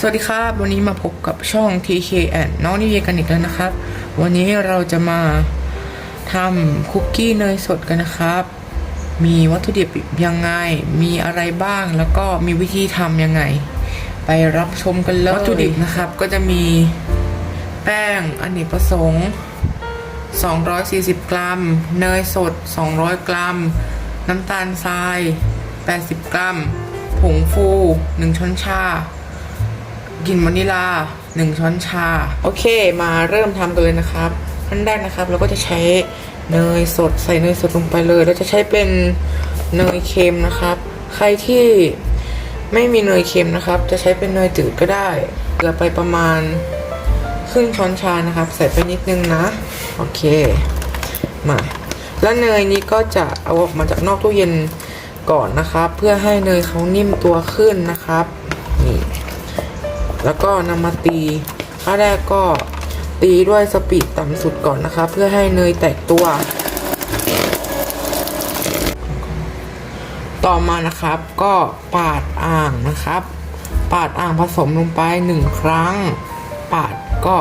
สวัสดีครับ วันนี้มาพบกับช่อง TK and น้องนิเยกันอีกแล้วนะครับ วันนี้เราจะมาทำคุกกี้เนยสดกันนะครับ มีวัตถุดิบยังไง มีอะไรบ้างแล้วก็มีวิธีทำยังไง ไปรับชมกันเลยวัตถุดิบนะครับก็จะมีแป้งอเนกประสงค์ 240 กรัม เนยสด 200 กรัม น้ำตาลทราย 80 กรัม ผงฟู 1 ช้อนชา กลิ่นวานิลา 1 ช้อนชา โอเค มาเริ่มทำกันเลยนะครับขั้นแรกนะครับเราก็จะใช้เนยสดใส่เนยสดลงไปเลยเราจะใช้เป็นเนยเค็มนะครับ ใครที่ไม่มีเนยเค็มนะครับ จะใช้เป็นเนยจืดก็ได้เกลือไปประมาณครึ่งช้อนชานะครับ ใส่ไปนิดนึงนะ โอเค มา แล้วเนยนี้ก็จะเอาออกมาจากนอกตู้เย็นก่อนนะครับ เพื่อให้เนยเขานิ่มตัวขึ้นนะครับ แล้วก็นำมาตีขั้นแรกก็ตีด้วยสปีดต่ำสุดก่อนนะครับเพื่อให้เนยแตกตัว ต่อมานะครับก็ปาดอ่างนะครับ ปาดอ่างผสมลงไปหนึ่งครั้ง ปาดก็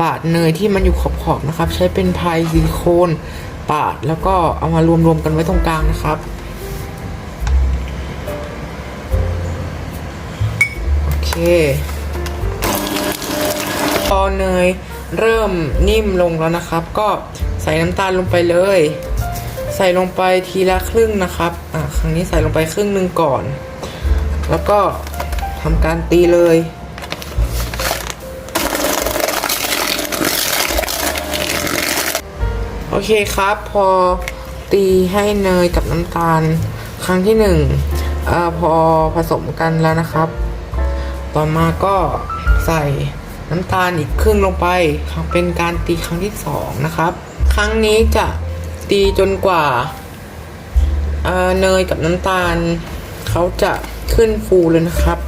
ปาดเนยที่มันอยู่ขอบๆนะครับ ใช้เป็นพายซิลิโคนปาดแล้วก็เอามารวมๆกันไว้ตรงกลางนะครับโอเค อเนยเริ่มนิ่มลงแล้วนะครับ ก็ใส่น้ำตาลลงไปเลย ใส่ลงไปทีละครึ่งนะครับอะครั้งนี้ใส่ลงไปครึ่งหนึ่งก่อน แล้วก็ทำการตีเลยโอเคครับ พอตีให้เนยกับน้ำตาล ครั้งที่หนึ่งอพอผสมกันแล้วนะครับ ต่อมาก็ใส่ น้ำตาลอีกครึ่งลงไปเป็นการตีครั้งที่สองนะครับ ครั้งนี้จะตีจนกว่าเเนยกับน้ำตาลเขาจะขึ้นฟูเลยนะครับ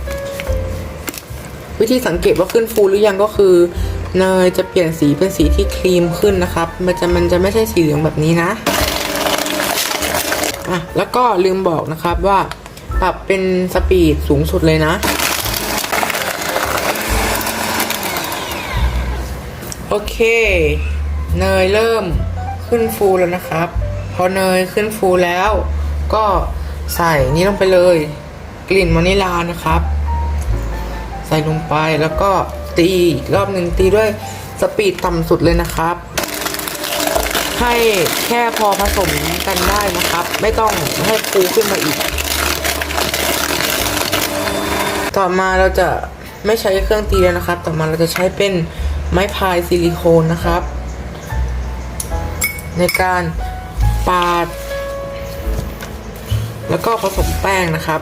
วิธีสังเกตว่าขึ้นฟูหรือยังก็คือ เนยจะเปลี่ยนสีเป็นสีที่ครีมขึ้นนะครับ มันจะมันจะไม่ใช่สีเหลืองแบบนี้นะอะแล้วก็ลืมบอกนะครับว่าปรับเป็นสปีดสูงสุดเลยนะ โอเค เนยเริ่มขึ้นฟูแล้วนะครับ พอเนยขึ้นฟูแล้ว ก็ใส่นี้ลงไปเลย กลิ่นวานิลานะครับ ใส่ลงไปแล้วก็ตีอีกรอบหนึ่งตีด้วยสปีดต่ำสุดเลยนะครับ ให้แค่พอผสมกันได้นะครับ ไม่ต้องให้ฟูขึ้นมาอีก ต่อมาเราจะไม่ใช้เครื่องตีแล้วนะครับ ต่อมาเราจะใช้เป็น ไม้พายซิลิโคนนะครับ ในการปาด แล้วก็ผสมแป้งนะครับ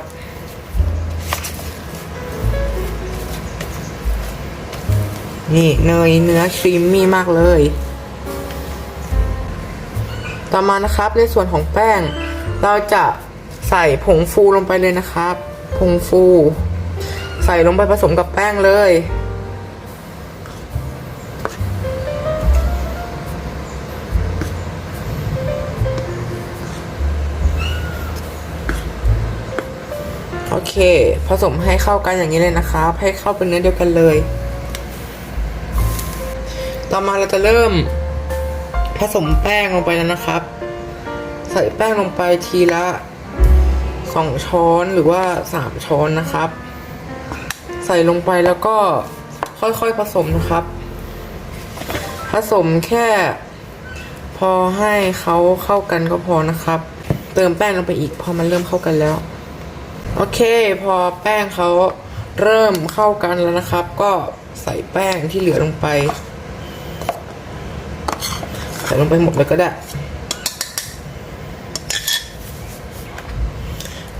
นี่เนยเนื้อครีมมี่มากเลย ต่อมานะครับในส่วนของแป้ง เราจะใส่ผงฟูลงไปเลยนะครับ ผงฟู ใส่ลงไปผสมกับแป้งเลย เค ผสมให้เข้ากันอย่างนี้เลยนะครับ ให้เข้าเป็นเนื้อเดียวกันเลย ต่อมาเราจะเริ่มผสมแป้งลงไปแล้วนะครับ ใส่แป้งลงไปทีละสองช้อนหรือว่าสามช้อนนะครับ ใส่ลงไปแล้วก็ค่อยๆผสมนะครับ ผสมแค่พอให้เขาเข้ากันก็พอนะครับ เติมแป้งลงไปอีกพอมันเริ่มเข้ากันแล้ว โอเค พอแป้งเขาเริ่มเข้ากันแล้วนะครับ ก็ใส่แป้งที่เหลือลงไปใส่ลงไปหมดเลยก็ได้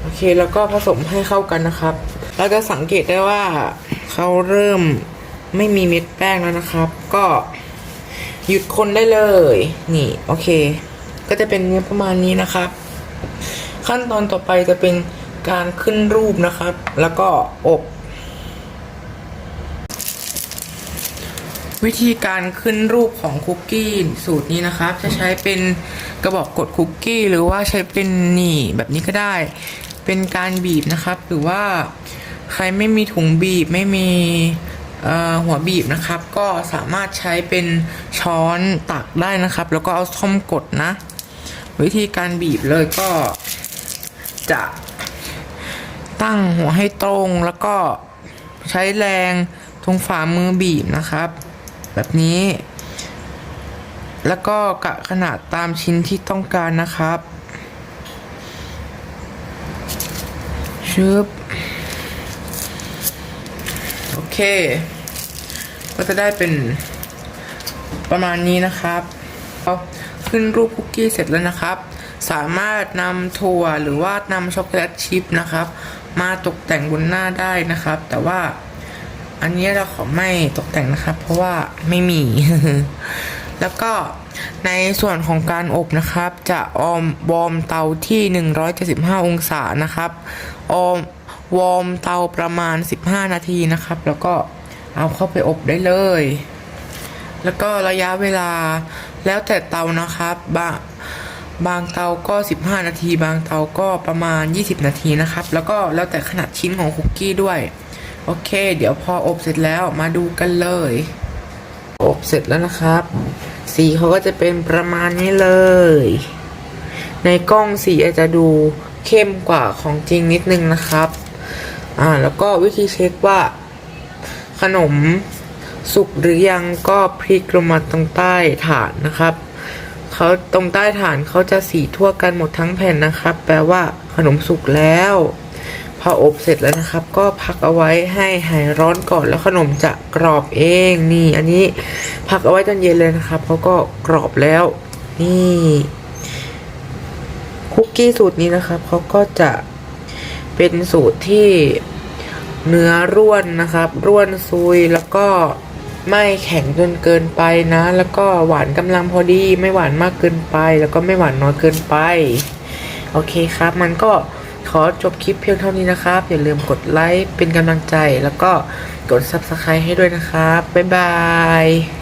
โอเคแล้วก็ผสมให้เข้ากันนะครับ เราจะสังเกตได้ว่าเขาเริ่มไม่มีเม็ดแป้งแล้วนะครับ ก็หยุดคนได้เลย นี่โอเค ก็จะเป็นเนื้อประมาณนี้นะครับ ขั้นตอนต่อไปจะเป็น การขึ้นรูปนะครับ แล้วก็อบวิธีการขึ้นรูปของคุกกี้สูตรนี้นะครับ จะใช้เป็นกระบอกกดคุกกี้ หรือว่าใช้เป็นหนีแบบนี้ก็ได้ เป็นการบีบนะครับ หรือว่าใครไม่มีถุงบีบไม่มีหัวบีบนะครับ ก็สามารถใช้เป็นช้อนตักได้นะครับ แล้วก็เอาส้อมกดนะ วิธีการบีบเลยก็จะ ตั้งหัวให้ตรงแล้วก็ใช้แรงตรงฝ่ามือบีบนะครับ แบบนี้ แล้วก็กะขนาดตามชิ้นที่ต้องการนะครับชึบโอเค ก็จะได้เป็นประมาณนี้นะครับเอาขึ้นรูปคุกกี้เสร็จแล้วนะครับ สามารถนำถั่วหรือว่านำช็อกโกแลตชิพนะครับ มาตกแต่งบนหน้าได้นะครับ แต่ว่าอันนี้เราขอไม่ตกแต่งนะครับ เพราะว่าไม่มี แล้วก็ในส่วนของการอบนะครับ จะออมวอร์มเตาที่ 175 องศานะครับออมวอร์มเตาประมาณ 15 นาทีนะครับ แล้วก็เอาเข้าไปอบได้เลย แล้วก็ระยะเวลาแล้วแต่เตานะครับบาง บางเตาก็ 15 นาที บางเตาก็ประมาณ 20 นาทีนะครับ แล้วก็แล้วแต่ขนาดชิ้นของคุกกี้ด้วย โอเค เดี๋ยวพออบเสร็จแล้วมาดูกันเลย อบเสร็จแล้วนะครับ สีเขาก็จะเป็นประมาณนี้เลย ในกล้องสีอาจจะดูเข้มกว่าของจริงนิดนึงนะครับ อ่า แล้วก็วิธีเช็คว่า ขนมสุกหรือยังก็พลิกลงมาตรงใต้ฐานนะครับ เขาตรงใต้ฐานเขาจะสีทั่วกันหมดทั้งแผ่นนะครับ แปลว่าขนมสุกแล้ว พออบเสร็จแล้วนะครับ ก็พักเอาไว้ให้หายร้อนก่อนแล้วขนมจะกรอบเองนี่ อันนี้พักเอาไว้จนเย็นเลยนะครับเขาก็กรอบแล้ว นี่คุกกี้สูตรนี้นะครับเขาก็จะเป็นสูตรที่เนื้อร่วนนะครับ ร่วนซุยแล้วก็ ไม่แข็งจนเกินไปนะ แล้วก็หวานกำลังพอดี ไม่หวานมากเกินไป แล้วก็ไม่หวานน้อยเกินไป โอเคครับ มันก็ขอจบคลิปเพียงเท่านี้นะครับ อย่าลืมกดไลค์เป็นกำลังใจ แล้วก็กด subscribe ให้ด้วยนะครับ บ๊ายบาย